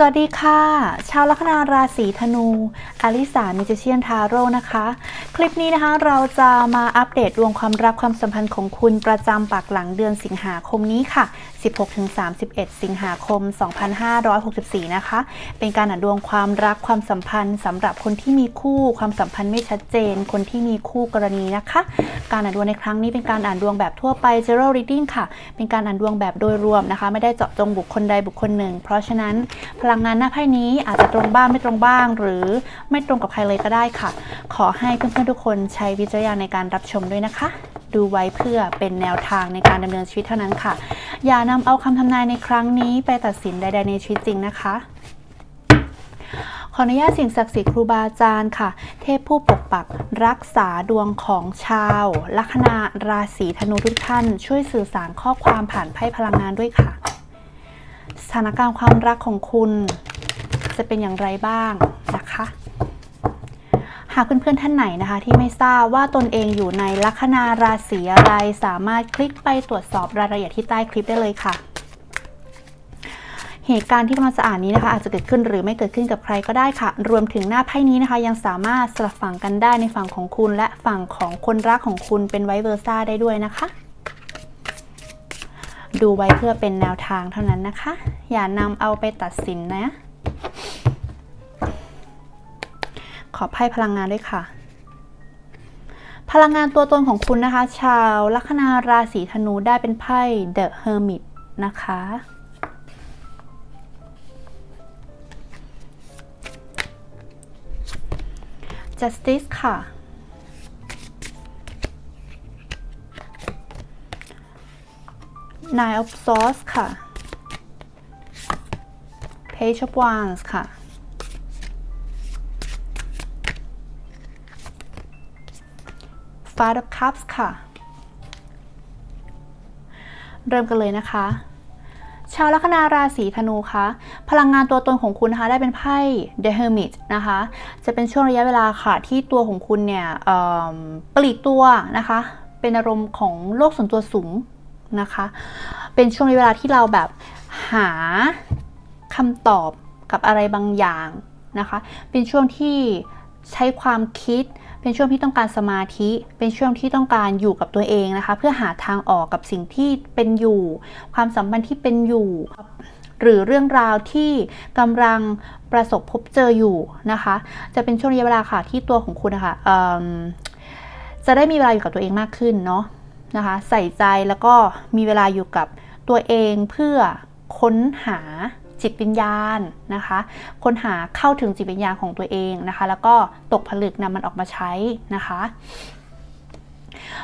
สวัสดีค่ะ ชาวลัคนาราศีธนู อลิสามิจเชียนทาโร่นะคะ คลิปนี้นะคะเราจะมาอัปเดตดวงความรักความสัมพันธ์ของคุณประจำปากหลังเดือนสิงหาคมนี้ค่ะ 16-31 สิงหาคม 2564 นะคะ เป็นการอ่านดวงความรักความสัมพันธ์สำหรับคนที่มีคู่ความสัมพันธ์ไม่ชัดเจน คนที่มีคู่กรณีนะคะ การอ่านดวงในครั้งนี้เป็นการอ่านดวงแบบทั่วไป general reading ค่ะ เป็นการอ่านดวงแบบโดยรวมนะคะ ไม่ได้เจาะจงบุคคลใดบุคคลหนึ่ง เพราะฉะนั้นพลังงานหน้าไพ่นี้อาจจะตรงบ้างไม่ตรงบ้าง หรือไม่ตรงกับใครเลยก็ได้ค่ะ ขอให้เพื่อนทุกคนใช้วิจารณญาณในการรับชมด้วยนะคะ ดูไว้เพื่อเป็นแนวทางในการดำเนินชีวิตเท่านั้นค่ะ อย่านำเอาคำทำนายในครั้งนี้ไปตัดสินใด ๆ ในชีวิตจริงนะคะขออนุญาตสิ่งศักดิ์สิทธิ์ครูบาอาจารย์ค่ะ เทพผู้ปกปักรักษาดวงของชาว ลัคนาราศีธนูทุกท่าน ช่วยสื่อสารข้อความผ่านไพ่พลังงานด้วยค่ะ สถานการณ์ความรักของคุณ จะเป็นอย่างไรบ้าง นะคะเพื่อนๆท่านไหนนะคะ ที่ไม่ทราบว่าตนเองอยู่ในลัคนาราศีอะไร สามารถคลิกไปตรวจสอบรายละเอียดที่ใต้คลิปได้เลยค่ะ เหตุการณ์ที่กำลังจะอ่านนี้นะคะ อาจจะเกิดขึ้นหรือไม่เกิดขึ้นกับใครก็ได้ค่ะ รวมถึงหน้าไพ่นี้นะคะ ยังสามารถสลับฝั่งกันได้ในฝั่งของคุณ และฝั่งของคนรักของคุณเป็นไวเวอร์ซ่าได้ด้วยนะคะดูไว้เพื่อเป็นแนวทางเท่านั้นนะคะ อย่านำเอาไปตัดสินนะ ขอไพ่พลังงานด้วยค่ะ พลังงานตัวตนของคุณนะคะ ชาวลัคนาราศีธนูได้เป็นไพ่ The Hermit นะคะ Justice ค่ะ Nine of Swords ค่ะ Page of Wands ค่ะ Five of Cups ค่ะ เริ่มกันเลยนะคะ ชาวลัคนาราศีธนูคะพลังงานตัวตนของคุณนะคะได้เป็นไพ่ The Hermit นะคะ จะเป็นช่วงระยะเวลาค่ะ ที่ตัวของคุณเนี่ยปลีกตัวนะคะ เป็นอารมณ์ของโลกส่วนตัวสูงนะคะ เป็นช่วงระยะเวลาที่เราแบบหาคำตอบกับอะไรบางอย่างนะคะ เป็นช่วงที่ใช้ความคิด เป็นช่วงที่ต้องการสมาธิ เป็นช่วงที่ต้องการอยู่กับตัวเองนะคะ เพื่อหาทางออกกับสิ่งที่เป็นอยู่ ความสัมพันธ์ที่เป็นอยู่ หรือเรื่องราวที่กำลังประสบพบเจออยู่นะคะ จะเป็นช่วงระยะเวลาค่ะที่ตัวของคุณนะคะเอิ่มจะได้มีเวลาอยู่กับตัวเองมากขึ้นเนาะนะคะ ใส่ใจแล้วก็มีเวลาอยู่กับตัวเองเพื่อค้นหา จิตวิญญาณนะคะค้นหาเข้าถึงจิตวิญญาณของตัวเองนะคะ แล้วก็ตกผลึกนำมันออกมาใช้นะคะ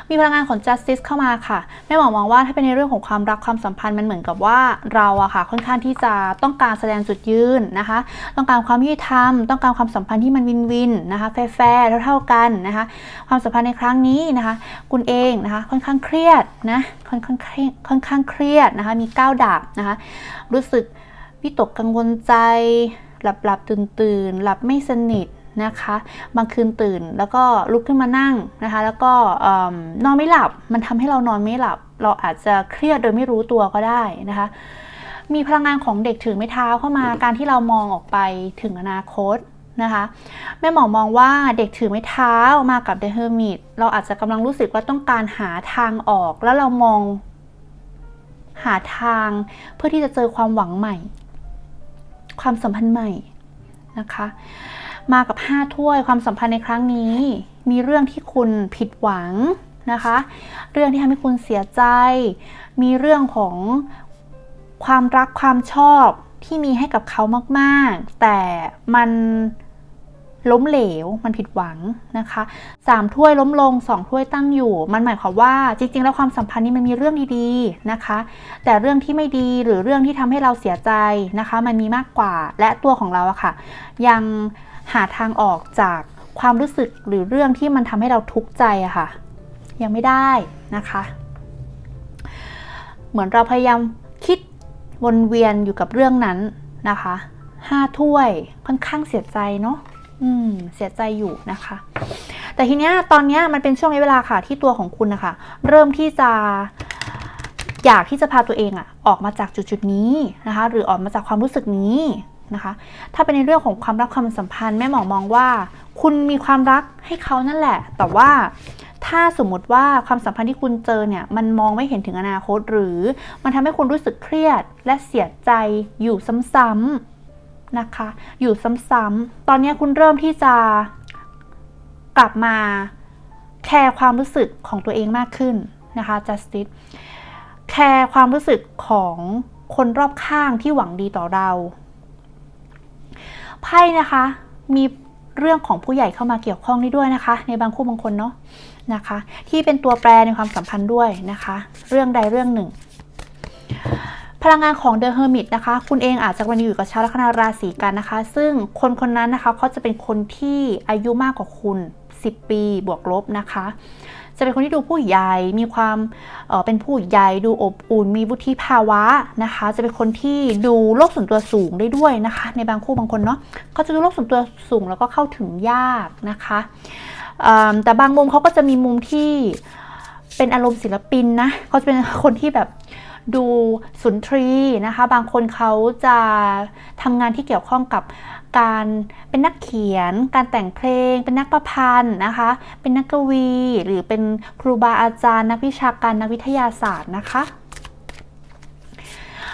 มีพลังงานของ justice เข้ามาค่ะ แม่หมอมองว่าถ้าเป็นในเรื่องของความรักความสัมพันธ์มันเหมือนกับว่าเราอะค่ะ ค่อนข้างที่จะต้องการแสดงจุดยืนนะคะ ต้องการความยุติธรรม ต้องการความสัมพันธ์ที่มันวินวินนะคะแฟร์ๆเท่าๆกันนะคะ ความสัมพันธ์ในครั้งนี้นะคะ คุณเองนะคะ ค่อนข้างเครียดนะค่อนข้างเครียดค่อนข้างเครียดนะคะ มีก้าวดาบนะคะ รู้สึก วิตกกังวลใจ หลับหลับตื่นตื่นๆหลับไม่สนิทนะคะ บางคืนตื่นแล้วก็ลุกขึ้นมานั่งนะคะ แล้วก็เอิ่มนอนไม่หลับ มันทำให้เรานอนไม่หลับ เราอาจจะเครียดโดยไม่รู้ตัวก็ได้นะคะ มีพลังงานของเด็กถือไม้เท้าเข้ามาการที่เรามองออกไปถึงอนาคตนะคะแม่หมอมองว่าเด็กถือไม้เท้ามากับ The Hermit เราอาจจะกำลังรู้สึกว่าต้องการหาทางออก แล้วเรามองหาทางเพื่อที่จะเจอความหวังใหม่ ความสัมพันธ์ใหม่นะคะ มากับ 5 ถ้วยความสัมพันธ์ในครั้งนี้ มีเรื่องที่คุณผิดหวังนะคะ เรื่องที่ทำให้คุณเสียใจ มีเรื่องของความรักความชอบที่มีให้กับเขามาก ๆ แต่มัน ล้มเหลว มันผิดหวังนะคะสามถ้วยล้มลงสองถ้วยตั้งอยู่ มันหมายความว่าจริง ๆ แล้วความสัมพันธ์นี้มันมีเรื่องดีๆนะคะ แต่เรื่องที่ไม่ดีหรือเรื่องที่ทำให้เราเสียใจนะคะ มันมีมากกว่าและตัวของเราอะค่ะ ยังหาทางออกจากความรู้สึกหรือเรื่องที่มันทำให้เราทุกข์ใจอะค่ะ ยังไม่ได้นะคะ เหมือนเราพยายามคิดวนเวียนอยู่กับเรื่องนั้นนะคะห้าถ้วยค่อนข้างเสียใจเนาะ อืมเสียใจอยู่นะคะ แต่ทีเนี้ยตอนเนี้ยมันเป็นช่วงเวลาค่ะที่ตัวของคุณนะคะ เริ่มที่จะอยากที่จะพาตัวเองอะออกมาจากจุดจุดนี้นะคะ หรือออกมาจากความรู้สึกนี้นะคะ ถ้าเป็นในเรื่องของความรักความสัมพันธ์แม่หมอมองว่า คุณมีความรักให้เขานั่นแหละ แต่ว่าถ้าสมมติว่าความสัมพันธ์ที่คุณเจอเนี่ยมันมองไม่เห็นถึงอนาคต หรือมันทำให้คุณรู้สึกเครียดและเสียใจอยู่ซ้ำๆ นะคะ อยู่ซ้ำๆตอนนี้คุณเริ่มที่จะกลับมาแคร์ความรู้สึกของตัวเองมากขึ้นนะคะ justice แคร์ความรู้สึกของคนรอบข้างที่หวังดีต่อเราไพ่นะคะ มีเรื่องของผู้ใหญ่เข้ามาเกี่ยวข้องนี้ด้วยนะคะ ในบางคู่บางคนเนาะนะคะ ที่เป็นตัวแปรในความสัมพันธ์ด้วยนะคะ เรื่องใดเรื่องหนึ่ง พลังงานของ The Hermit นะคะ คุณเองอาจจะวันนี้อยู่กับชาวลัคนาราศีกันนะคะ ซึ่งคนคนนั้นนะคะเขาจะเป็นคนที่อายุมากกว่าคุณ 10 ปีบวกลบนะคะ จะเป็นคนที่ดูผู้ใหญ่มีความเออเป็นผู้ใหญ่ดูอบอุ่น มีวุฒิภาวะนะคะ จะเป็นคนที่ดูโลกส่วนตัวสูงได้ด้วยนะคะ ในบางคู่บางคนเนาะเขาจะดูโลกส่วนตัวสูงแล้วก็เข้าถึงยากนะคะแต่บางมุมเขาก็จะมีมุมที่เป็นอารมณ์ศิลปินนะเขาจะเป็นคนที่แบบ ดูสุนทรีนะคะ บางคนเขาจะทำงานที่เกี่ยวข้องกับการเป็นนักเขียน การแต่งเพลง เป็นนักประพันธ์นะคะ เป็นนักกวี หรือเป็นครูบาอาจารย์นักวิชาการนักวิทยาศาสตร์นะคะ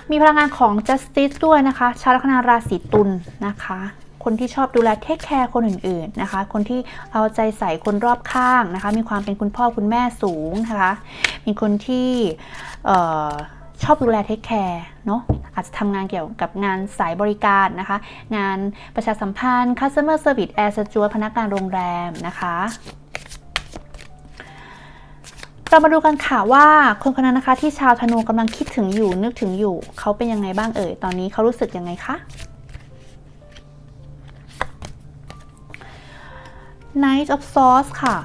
มีพลังงานของ justice ด้วยนะคะ ชาวลัคนาราศีตุลนะคะ คนที่ชอบดูแลเทคแคร์คนอื่นๆนะคะ คนที่เอาใจใส่คนรอบข้างนะคะ มีความเป็นคุณพ่อคุณแม่สูงนะคะ มีคนที่เอ่อ อบดูแลเทคแคร์เนาะอาจจะทำงานเกี่ยวกับงานสายบริการนะคะ งานประชาสัมพันธ์ customer service air steward พนักงานโรงแรมนะคะเรามาดูกันค่ะว่าคนคนนั้นนะคะที่ชาวธนูกำลังคิดถึงอยู่นึกถึงอยู่ เขาเป็นยังไงบ้างเอ่ยตอนนี้เขารู้สึกยังไงคะ Knight of Swords ค่ะ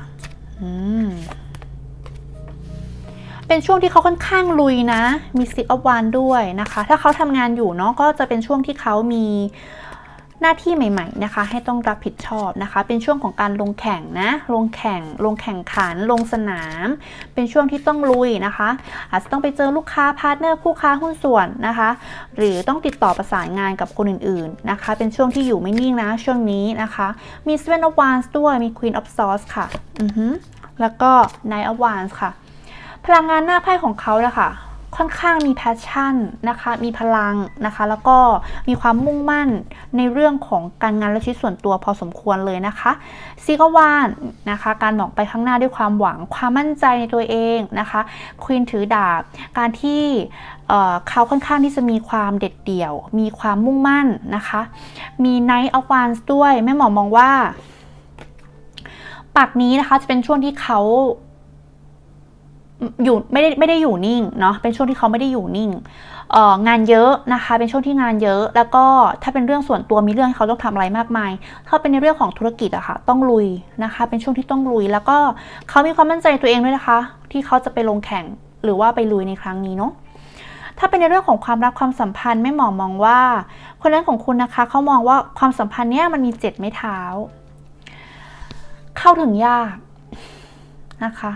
อืม เป็นช่วงที่เขาค่อนข้างลุยนะ มี Six of Wands ด้วยนะคะ ถ้าเขาทำงานอยู่เนาะก็จะเป็นช่วงที่เขามีหน้าที่ใหม่ๆนะคะ ให้ต้องรับผิดชอบนะคะ เป็นช่วงของการลงแข่งนะ ลงแข่ง ลงแข่งขัน ลงสนาม เป็นช่วงที่ต้องลุยนะคะ อาจจะต้องไปเจอลูกค้าพาร์ทเนอร์คู่ค้าหุ้นส่วนนะคะ หรือต้องติดต่อประสานงานกับคนอื่นๆนะคะ เป็นช่วงที่อยู่ไม่นิ่งนะ ช่วงนี้นะคะ มี Seven of Wands ด้วย มี Queen of Swords ค่ะ อือฮึแล้วก็ Knight of Wands ค่ะ พลังงานหน้าไพ่ของเขาเลยค่ะค่อนข้างมีแพชชั่นนะคะ มีพลังนะคะ แล้วก็มีความมุ่งมั่นในเรื่องของการงานและชีวิตส่วนตัวพอสมควรเลยนะคะซีก็ว่านนะคะ การมองไปข้างหน้าด้วยความหวัง ความมั่นใจในตัวเองนะคะควีนถือดาบ การที่เขาค่อนข้างที่จะมีความเด็ดเดี่ยว มีความมุ่งมั่นนะคะ มี Knight of Wands ด้วย แม่หมอมองว่า ปากนี้นะคะจะเป็นช่วงที่เขา อยู่ไม่ได้ไม่ได้อยู่นิ่งเนาะเป็นช่วงที่เขาไม่ได้อยู่นิ่งเอองานเยอะนะคะ เป็นช่วงที่งานเยอะ แล้วก็ถ้าเป็นเรื่องส่วนตัวมีเรื่องเขาต้องทำอะไรมากมาย ถ้าเป็นในเรื่องของธุรกิจอะค่ะต้องลุยนะคะ เป็นช่วงที่ต้องลุย แล้วก็เขามีความมั่นใจตัวเองด้วยนะคะ ที่เขาจะไปลงแข่งหรือว่าไปลุยในครั้งนี้เนาะถ้าเป็นในเรื่องของความรักความสัมพันธ์ไม่หมอมองว่า คนนั้นของคุณนะคะเขามองว่าความสัมพันธ์เนี้ยมันมีเจ็ดไม้เท้า เข้าถึงยากนะคะ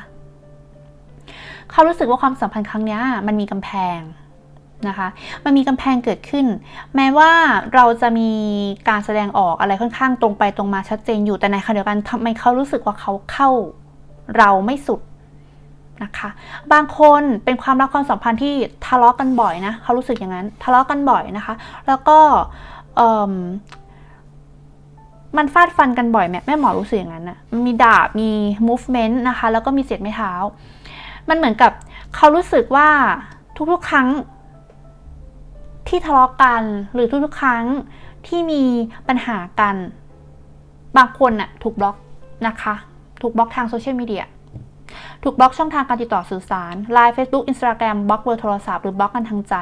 เขารู้สึกว่าความสัมพันธ์ครั้งนี้มันมีกำแพงนะคะ มันมีกำแพงเกิดขึ้น แม้ว่าเราจะมีการแสดงออกอะไรค่อนข้างตรงไปตรงมาชัดเจนอยู่แต่ในขณะเดียวกันทำไมเขารู้สึกว่าเขาเข้าเราไม่สุดนะคะบางคนเป็นความรักความสัมพันธ์ที่ทะเลาะกันบ่อยนะเขารู้สึกอย่างนั้นทะเลาะกันบ่อยนะคะ แล้วก็มมันฟาดฟันกันบ่อยแม่แม่หมอรู้สึกอย่างนั้นนะมีดาบมี movement นะคะ แล้วก็มีเศษไม้เท้า มันเหมือนกับเขารู้สึกว่าทุกๆ ครั้ง ที่ทะเลาะกันหรือทุกๆ ครั้งที่มีปัญหากัน บางคนน่ะถูกบล็อกนะคะ ถูกบล็อกทางโซเชียลมีเดียถูกบล็อกช่องทางการติดต่อสื่อสาร Line Facebook Instagram บล็อกเบอร์โทรศัพท์หรือบล็อกกันทางใจ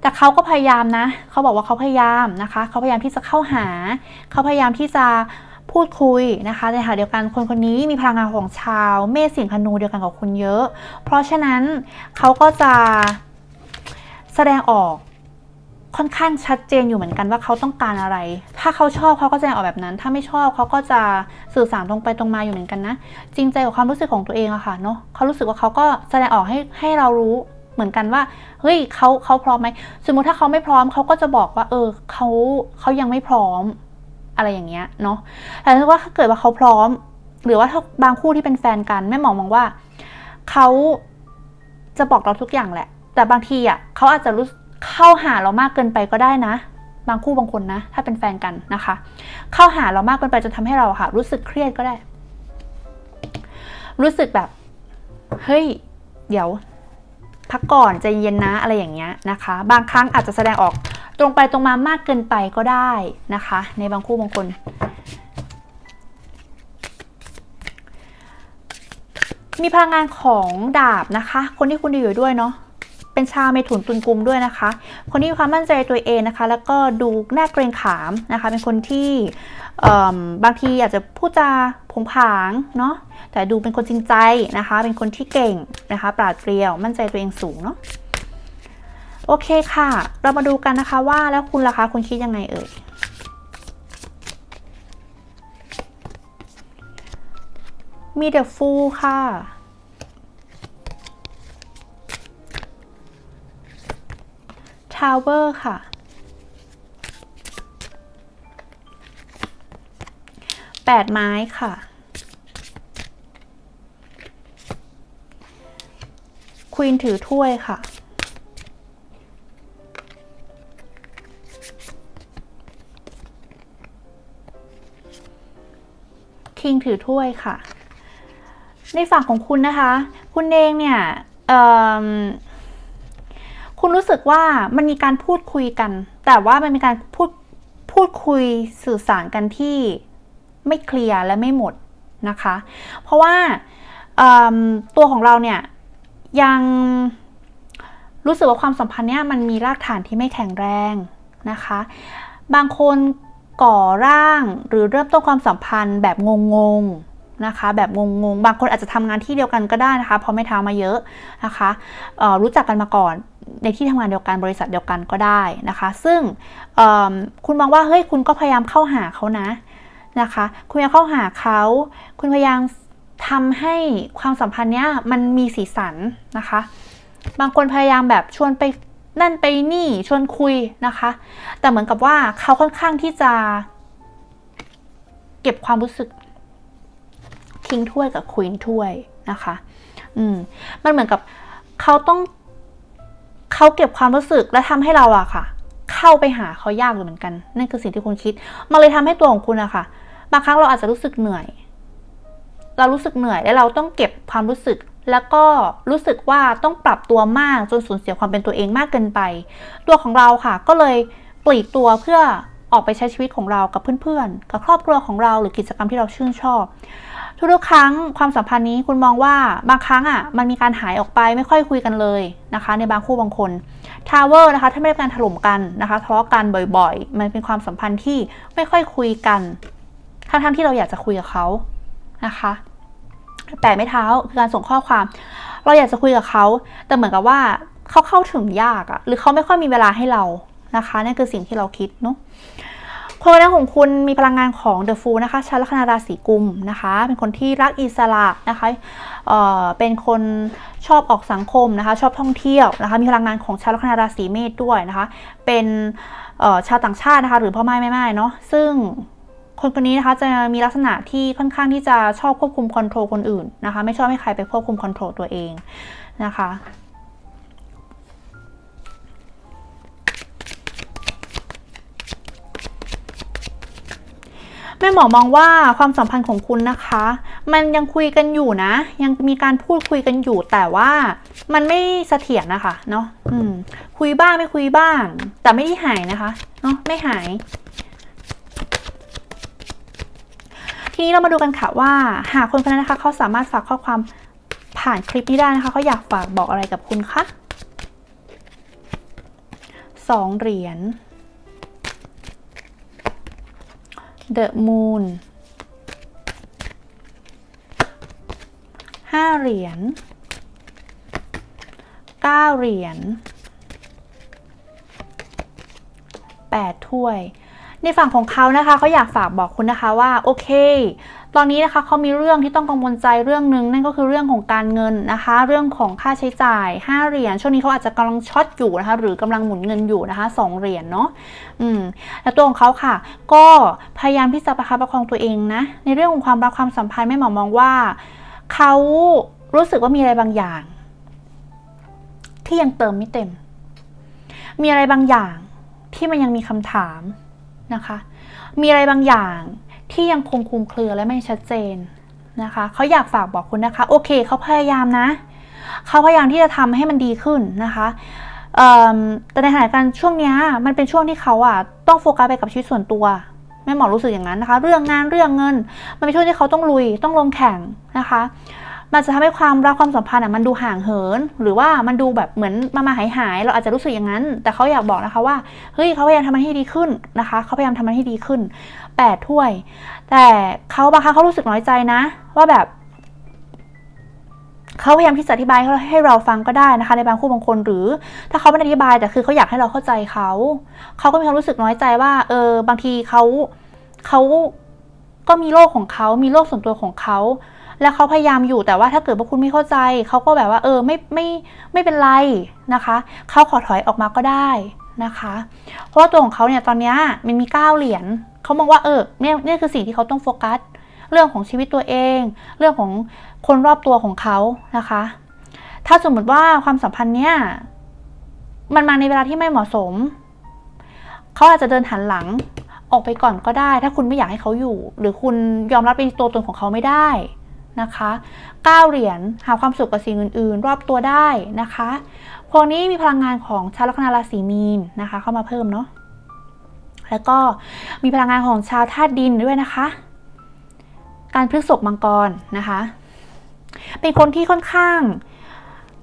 แต่เขาก็พยายามนะ เขาบอกว่าเขาพยายามนะคะ เขาพยายามที่จะเข้าหา เขาพยายามที่จะ พูดคุยนะคะในขณะเดียวกันคนคนนี้มีพลังงานของชาวเมษสิงห์ธนูเดียวกันกับคุณเยอะ เพราะฉะนั้นเขาก็จะแสดงออกค่อนข้างชัดเจนอยู่เหมือนกันว่าเขาต้องการอะไร ถ้าเขาชอบเขาก็แสดงออกแบบนั้น ถ้าไม่ชอบเขาก็จะสื่อสารตรงไปตรงมาอยู่เหมือนกันนะ จริงใจกับความรู้สึกของตัวเองอะค่ะเนาะเขารู้สึกว่าเขาก็แสดงออกให้ให้เรารู้เหมือนกันว่า เฮ้ยเขาเขาพร้อมไหม สมมติถ้าเขาไม่พร้อมเขาก็จะบอกว่า เออเขาเขายังไม่พร้อม อะไรอย่างเงี้ยเนาะแต่ถ้าว่าถ้าเกิดว่าเขาพร้อม หรือว่าถ้าบางคู่ที่เป็นแฟนกันแม่หมอมองว่าเขาจะบอกเราทุกอย่างแหละ แต่บางทีอะเขาอาจจะรู้เข้าหาเรามากเกินไปก็ได้นะ บางคู่บางคนนะ ถ้าเป็นแฟนกันนะคะ เข้าหาเรามากเกินไปจนทำให้เราค่ะ รู้สึกเครียดก็ได้ รู้สึกแบบ เฮ้ย เดี๋ยวพักก่อนใจเย็นนะอะไรอย่างเงี้ยนะคะ บางครั้งอาจจะแสดงออก รงไปตรงมามากเกินไปก็ได้นะคะ ในบางคู่บางคน มีพลังงานของดาบนะคะ คนที่คุณดีอยู่ด้วยเนาะเป็นชาวเมถุนตุนกุมด้วยนะคะ คนที่มีความมั่นใจตัวเองนะคะ แล้วก็ดูน่าเกรงขามนะคะ เป็นคนที่บางทีอาจจะพูดจาผงผางเนาะแต่ดูเป็นคนจริงใจนะคะ เป็นคนที่เก่งนะคะ ปราดเปรียวมั่นใจตัวเองสูงเนาะ โอเคค่ะ เรามาดูกันนะคะว่าแล้วคุณล่ะคะคุณคิดยังไงเอ่ยมีเดอะฟูค่ะ ทาวเวอร์ค่ะ แปดไม้ค่ะ ควีนถือถ้วยค่ะ คิงถือถ้วยค่ะ ในฝั่งของคุณนะคะ คุณเองเนี่ยคุณรู้สึกว่ามันมีการพูดคุยกัน แต่ว่ามันมีการพูดพูดคุยสื่อสารกันที่ไม่เคลียร์และไม่หมดนะคะ เพราะว่าตัวของเราเนี่ยยังรู้สึกว่าความสัมพันธ์เนี่ยมันมีรากฐานที่ไม่แข็งแรงนะคะ บางคน ก่อร่างหรือเริ่มต้นความสัมพันธ์แบบงงๆนะคะ แบบงงๆ บางคนอาจจะทำงานที่เดียวกันก็ได้นะคะเพราะไม่ท้ามาเยอะนะคะรู้จักกันมาก่อนในที่ทำงานเดียวกันบริษัทเดียวกันก็ได้นะคะ ซึ่งคุณมองว่าเฮ้ยคุณก็พยายามเข้าหาเขานะนะคะ คุณพยายามเข้าหาเขาคุณพยายามทำให้ความสัมพันธ์เนี้ยมันมีสีสันนะคะ บางคนพยายามแบบชวนไป นั่นไปนี่ชวนคุยนะคะ แต่เหมือนกับว่าเขาค่อนข้างที่จะ เก็บความรู้สึกคิงถ้วยกับควีนถ้วยนะคะ อืม มันเหมือนกับเขาต้องเขาเก็บความรู้สึกและทำให้เราอะค่ะ เข้าไปหาเขายากอยู่เหมือนกัน นั่นคือสิ่งที่คุณคิด มันเลยทำให้ตัวของคุณอะค่ะบางครั้งเราอาจจะรู้สึกเหนื่อย เรารู้สึกเหนื่อย และเราต้องเก็บความรู้สึก แล้วก็รู้สึกว่าต้องปรับตัวมากจนสูญเสียความเป็นตัวเองมากเกินไป ตัวของเราค่ะ ก็เลยปลีกตัวเพื่อออกไปใช้ชีวิตของเรากับเพื่อนๆ กับครอบครัวของเราหรือกิจกรรมที่เราชื่นชอบ ทุกๆครั้งความสัมพันธ์นี้คุณมองว่าบางครั้งอะมันมีการหายออกไปไม่ค่อยคุยกันเลยนะคะ ในบางคู่บางคนทาวเวอร์นะคะถ้าไม่ได้การถล่มกันนะคะทะเลาะกันบ่อยๆ มันเป็นความสัมพันธ์ที่ไม่ค่อยคุยกันทั้งๆที่เราอยากจะคุยกับเขานะคะ แต่ไม่เท้าคือการส่งข้อความ เราอยากจะคุยกับเขา แต่เหมือนกับว่าเขาเข้าถึงยากอะหรือเขาไม่ค่อยมีเวลาให้เรานะคะนั่นคือสิ่งที่เราคิดเนาะคนแรกของคุณมีพลังงานของ The Fool นะคะชาวลัคนาราศีกุมนะคะ เป็นคนที่รักอิสระนะคะเอ่อเป็นคนชอบออกสังคมนะคะ ชอบท่องเที่ยวนะคะ มีพลังงานของชาวลัคนาราศีเมษด้วยนะคะ เป็นเอ่อชาวต่างชาตินะคะ หรือพ่อไม้แม่ไม้เนาะซึ่ง คนคนนี้นะคะจะมีลักษณะที่ค่อนข้างที่จะชอบควบคุมคอนโทรลคนอื่นนะคะ ไม่ชอบให้ใครไปควบคุมคอนโทรลตัวเองนะคะแม่หมอมองว่าความสัมพันธ์ของคุณนะคะ มันยังคุยกันอยู่นะ ยังมีการพูดคุยกันอยู่ แต่ว่ามันไม่เสถียรนะคะเนาะคุยบ้างไม่คุยบ้าง แต่ไม่ได้หายนะคะเนาะไม่หาย ที นี้เรามาดูกันค่ะว่า หากคนคนนั้นนะคะเขาสามารถฝากข้อความผ่านคลิปนี้ได้นะคะเขาอยากฝากบอกอะไรกับคุณคะสองเหรียญ The Moon ห้าเหรียญเก้าเหรียญแปดถ้วย ในฝั่งของเขานะคะเขาอยากฝากบอกคุณนะคะว่าโอเค ตอนนี้นะคะเขามีเรื่องที่ต้องกังวลใจเรื่องหนึ่งนั่นก็คือเรื่องของการเงินนะคะ เรื่องของค่าใช้จ่าย 5 เหรียญช่วงนี้เขาอาจจะกำลังช็อตอยู่นะคะ หรือกำลังหมุนเงินอยู่นะคะ 2 เหรียญเนาะอืมแล้วตัวของเขาค่ะ ก็พยายามที่จะประคับประคองตัวเองนะในเรื่องของความรักความสัมพันธ์แม่หมอมองว่าเขารู้สึกว่ามีอะไรบางอย่าง ที่ยังเติมไม่เต็ม มีอะไรบางอย่างที่มันยังมีคำถาม นะคะ มีอะไรบางอย่างที่ยังคงคลุมเครือและไม่ชัดเจนนะคะเขาอยากฝากบอกคุณนะคะ โอเคเขาพยายามนะเขาพยายามที่จะทำให้มันดีขึ้นนะคะแต่ในขณะเดียวกันช่วงนี้มันเป็นช่วงที่เขาอะต้องโฟกัสไปกับชีวิตส่วนตัวแม่หมอรู้สึกอย่างนั้นนะคะ เรื่องงานเรื่องเงิน มันเป็นช่วงที่เขาต้องลุยต้องลงแข่งนะคะ มันจะทำให้ความรักความสัมพันธ์อะมันดูห่างเหิน หรือว่ามันดูแบบเหมือนมามาหายหายเราอาจจะรู้สึกอย่างนั้น แต่เขาอยากบอกนะคะว่าเฮ้ยเขาพยายามทำมันให้ดีขึ้นนะคะเขาพยายามทำมันให้ดีขึ้นแปดถ้วย แต่เขาบางครั้งเขารู้สึกน้อยใจนะ ว่าแบบเขาพยายามที่จะอธิบายให้เราฟังก็ได้นะคะ ในบางคู่บางคนหรือ ถ้าเขาไม่อธิบายแต่คือเขาอยากให้เราเข้าใจเขาเขาก็มีความรู้สึกน้อยใจว่าเออบางทีเขาเขาก็มีโลกของเขา มีโลกส่วนตัวของเขา แล้วเขาพยายามอยู่แต่ว่าถ้าเกิดว่าคุณไม่เข้าใจ เขาก็แบบว่าเออไม่ไม่ไม่เป็นไรนะคะเขาขอถอยออกมาก็ได้นะคะ เพราะว่าตัวของเขาเนี่ยตอนนี้มันมีเก้าเหรียญเขามองว่าเออเนี่ยเนี่ยคือสิ่งที่เขาต้องโฟกัส เรื่องของชีวิตตัวเอง เรื่องของคนรอบตัวของเขานะคะ ถ้าสมมติว่าความสัมพันธ์เนี่ยมันมาในเวลาที่ไม่เหมาะสม เขาอาจจะเดินหันหลังออกไปก่อนก็ได้ ถ้าคุณไม่อยากให้เขาอยู่ หรือคุณยอมรับเป็นตัวตนของเขาไม่ได้ นะคะ9เหรียญหาความสุขกับสิ่งอื่น ๆ รอบตัวได้นะคะพวกนี้มีพลังงานของชาวลัคนาราศีมีนนะคะ เข้ามาเพิ่มเนาะแล้วก็มีพลังงานของชาวธาตุดินด้วยนะคะ การพฤกษกมังกรนะคะ เป็นคนที่ค่อนข้าง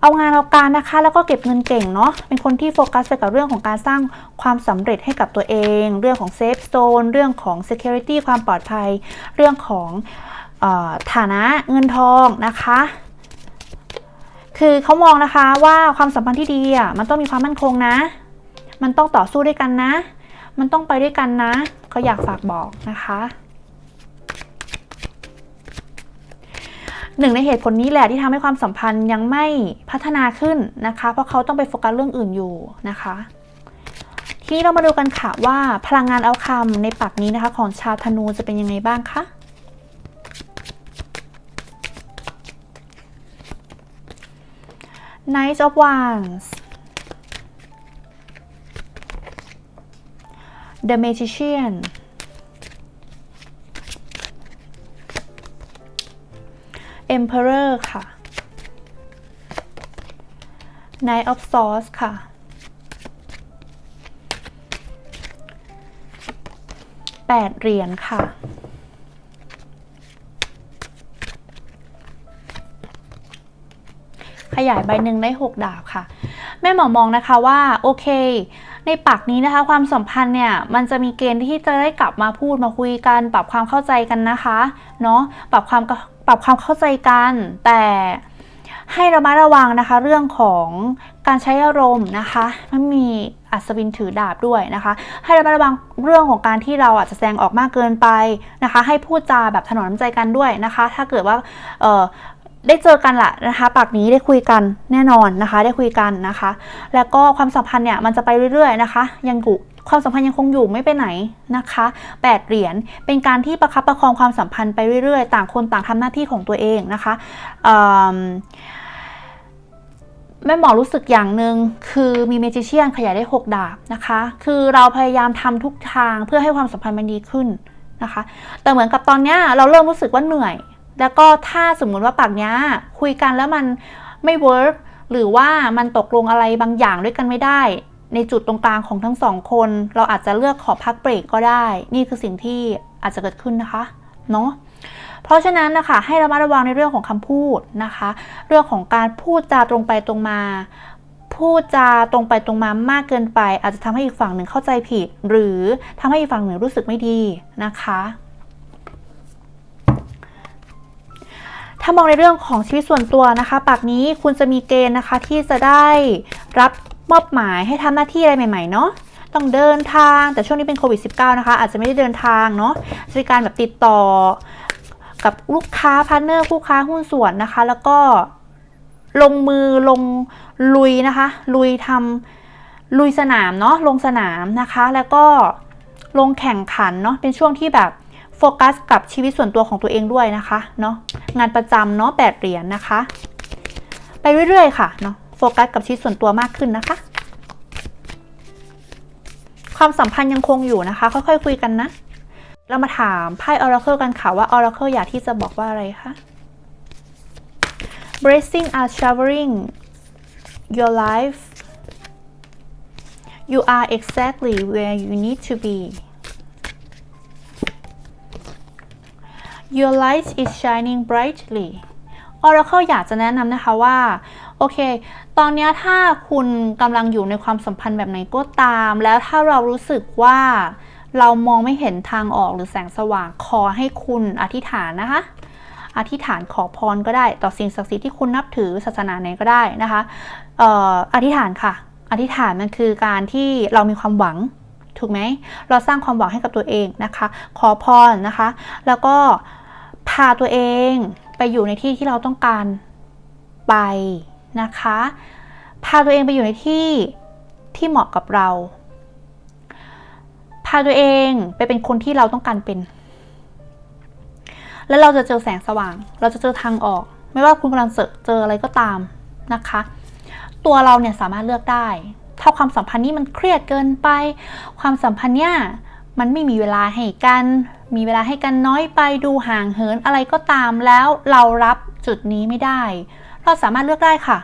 เอางานเอาการนะคะ แล้วก็เก็บเงินเก่งเนาะเป็นคนที่โฟกัสไปกับเรื่องของการสร้างความสำเร็จให้กับตัวเอง เรื่องของเซฟโซนเรื่องของ security ความปลอดภัย เรื่องของ ฐานะเงินทองนะคะ คือเขามองนะคะว่าความสัมพันธ์ที่ดีอะมันต้องมีความมั่นคงนะ มันต้องต่อสู้ด้วยกันนะ มันต้องไปด้วยกันนะเขาอยากฝากบอกนะคะหนึ่งในเหตุผลนี้แหละที่ทำให้ความสัมพันธ์ยังไม่พัฒนาขึ้นนะคะ เพราะเขาต้องไปโฟกัสเรื่องอื่นอยู่นะคะ ทีนี้เรามาดูกันค่ะว่าพลังงานเอาคำในปักนี้นะคะ ของชาวธนูจะเป็นยังไงบ้างคะ Knight of Wands The Magician Emperor ค่ะ Knight of Swords ค่ะแปดเหรียญค่ะ ขยายใบหนึ่งได้ 6 ดาบค่ะ แม่หมอมองนะคะว่าโอเค ในปักนี้นะคะ ความสัมพันธ์เนี่ยมันจะมีเกณฑ์ที่จะได้กลับมาพูดมาคุยกัน ปรับความเข้าใจกันนะคะเนาะปรับความปรับความเข้าใจกัน แต่ให้ระมัดระวังนะคะ เรื่องของการใช้อารมณ์นะคะมันมีอัศวินถือดาบด้วยนะคะ ให้ระมัดระวังเรื่องของการที่เราอาจจะแสดงออกมากเกินไปนะคะ ให้พูดจาแบบถนอมน้ำใจกันด้วยนะคะ ถ้าเกิดว่า ได้เจอกันละนะคะปากนี้ได้คุยกันแน่นอนนะคะ ได้คุยกันนะคะ แล้วก็ความสัมพันธ์เนี่ยมันจะไปเรื่อยๆนะคะ ยังอยู่ความสัมพันธ์ยังคงอยู่ไม่ไปไหนนะคะแปดเหรียญเป็นการที่ประคับประคองความสัมพันธ์ไปเรื่อยๆ ต่างคนต่างทำหน้าที่ของตัวเองนะคะแม่หมอรู้สึกอย่างหนึ่งคือมีเมจิเชียนขยายได้ 6 ดาบนะคะ คือเราพยายามทำทุกทางเพื่อให้ความสัมพันธ์มันดีขึ้นนะคะ แต่เหมือนกับตอนเนี้ยเราเริ่มรู้สึกว่าเหนื่อย แล้วก็ถ้าสมมุติว่าปากเนี้ยคุยกันแล้วมันไม่เวิร์กหรือว่ามันตกลงอะไรบางอย่างด้วยกันไม่ได้ ในจุดตรงกลางของทั้งสองคน เราอาจจะเลือกขอพักเบรกก็ได้ นี่คือสิ่งที่อาจจะเกิดขึ้นนะคะเนาะเพราะฉะนั้นนะคะให้ระมัดระวังในเรื่องของคำพูดนะคะ เรื่องของการพูดจาตรงไปตรงมา พูดจาตรงไปตรงมามากเกินไป อาจจะทำให้อีกฝั่งหนึ่งเข้าใจผิด หรือทำให้อีกฝั่งหนึ่งรู้สึกไม่ดีนะคะามองในเรื่องของชีวิตส่วนตัวนะคะ ปากนี้คุณจะมีเกณฑ์นะคะที่จะได้รับมอบหมายให้ทำหน้าที่อะไรใหม่ๆเนาะต้องเดินทางแต่ช่วงนี้เป็นโควิด -19 นะคะ อาจจะไม่ได้เดินทางเนาะจะมีการแบบติดต่อกับลูกค้าพาร์ทเนอร์คู่ค้าหุ้นส่วนนะคะ แล้วก็ลงมือลงลุยนะคะ ลุยทำลุยสนามเนาะลงสนามนะคะ แล้วก็ลงแข่งขันเนาะเป็นช่วงที่แบบ โฟกัสกับชีวิตส่วนตัวของตัวเองด้วยนะคะเนาะงานประจำเนาะแปดเหรียญนะคะ ไปเรื่อยๆค่ะเนาะโฟกัสกับชีวิตส่วนตัวมากขึ้นนะคะ ความสัมพันธ์ยังคงอยู่นะคะ ค่อย ๆ คุยกันนะ เรามาถามไพ่ Oracle กันค่ะว่า Oracle อยากที่จะบอกว่าอะไรคะ Blessing are showering your life you are exactly where you need to be your light is shining brightly Oracle อยากจะแนะนำนะคะว่า โอเค ตอนนี้ถ้าคุณกำลังอยู่ในความสัมพันธ์แบบไหนก็ตาม แล้วถ้าเรารู้สึกว่า เรามองไม่เห็นทางออกหรือแสงสว่างขอให้คุณอธิษฐานนะคะ อธิษฐานขอพรก็ได้ ต่อสิ่งศักดิ์สิทธิ์ที่คุณนับถือศาสนาไหนก็ได้นะคะอออธิษฐานค่ะ อธิษฐานมันคือการที่เรามีความหวังถูกไหม เราสร้างความหวังให้กับตัวเองนะคะ ขอพรนะคะ แล้วก็ พาตัวเองไปอยู่ในที่ที่เราต้องการไปนะคะ พาตัวเองไปอยู่ในที่ที่เหมาะกับเรา พาตัวเองไปเป็นคนที่เราต้องการเป็น แล้วเราจะเจอแสงสว่าง เราจะเจอทางออก ไม่ว่าคุณกำลังเจอเจออะไรก็ตามนะคะ ตัวเราเนี่ยสามารถเลือกได้ ถ้าความสัมพันธ์นี้มันเครียดเกินไป ความสัมพันธ์เนี่ย มันไม่มีเวลาให้กัน มีเวลาให้กันน้อยไปดูห่างเหินอะไรก็ตามแล้วเรารับจุดนี้ไม่ได้ เราสามารถเลือกได้ค่ะ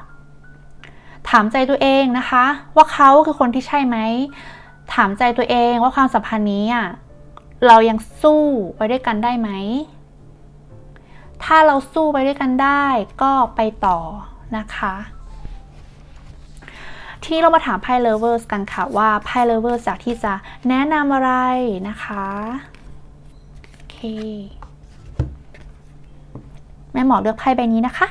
ถามใจตัวเองนะคะ ว่าเขาคือคนที่ใช่ไหม ถามใจตัวเองว่าความสัมพันธ์นี้อะเรายังสู้ไปด้วยกันได้ไหม ถ้าเราสู้ไปด้วยกันได้ก็ไปต่อนะคะ ทีนี้เรามาถามไพ่ lovers กันค่ะว่าไพ่ lovers อยากที่จะแนะนำอะไรนะคะโอเคแม่หมอเลือกไพ่ใบนี้นะคะ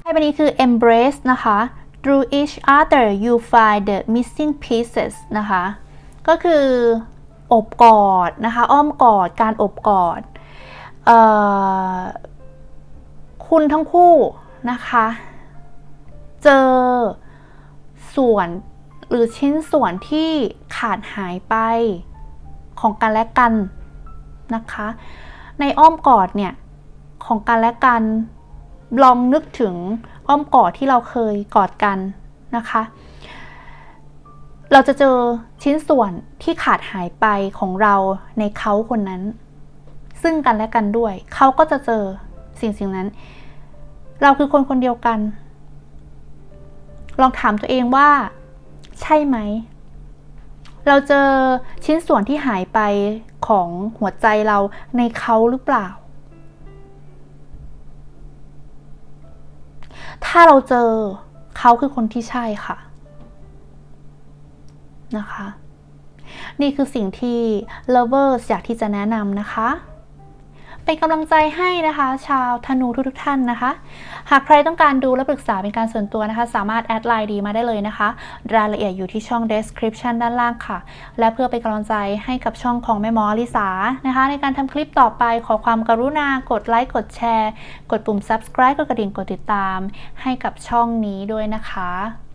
ไพ่ใบนี้คือ embrace นะคะ through each other you find the missing pieces นะคะ ก็คืออบกอดนะคะ อ้อมกอดการอบกอดออคุณทั้งคู่นะคะ เจอ ส่วนหรือชิ้นส่วนที่ขาดหายไปของกันและกันนะคะ ในอ้อมกอดเนี่ยของกันและกันลองนึกถึงอ้อมกอดที่เราเคยกอดกันนะคะ เราจะเจอชิ้นส่วนที่ขาดหายไปของเราในเขาคนนั้น ซึ่งกันและกันด้วย เขาก็จะเจอสิ่งสิ่งนั้น เราคือคนคนเดียวกัน ลองถามตัวเองว่า ใช่ไหม เราเจอชิ้นส่วนที่หายไปของหัวใจเราในเขาหรือเปล่า ถ้าเราเจอเขาคือคนที่ใช่ค่ะนะคะ นี่คือสิ่งที่ lovers อยากที่จะแนะนำนะคะ เป็นกำลังใจให้นะคะ ชาวธนูทุกๆท่านนะคะ หากใครต้องการดูและปรึกษาเป็นการส่วนตัวนะคะ สามารถแอดไลน์ดีมาได้เลยนะคะ รายละเอียดอยู่ที่ช่อง description ด้านล่างค่ะ และเพื่อเป็นกำลังใจให้กับช่องของแม่หมอลิสานะคะ ในการทำคลิปต่อไปขอความกรุณากดไลค์กดแชร์ กดปุ่ม subscribe กดกระดิ่งกดติดตาม ให้กับช่องนี้ด้วยนะคะ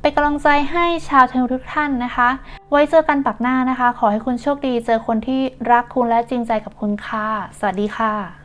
เป็นกำลังใจให้ชาวธนูทุกท่านนะคะ ไว้เจอกันปักหน้านะคะ ขอให้คุณโชคดี เจอคนที่รักคุณและจริงใจกับคุณค่ะ สวัสดีค่ะ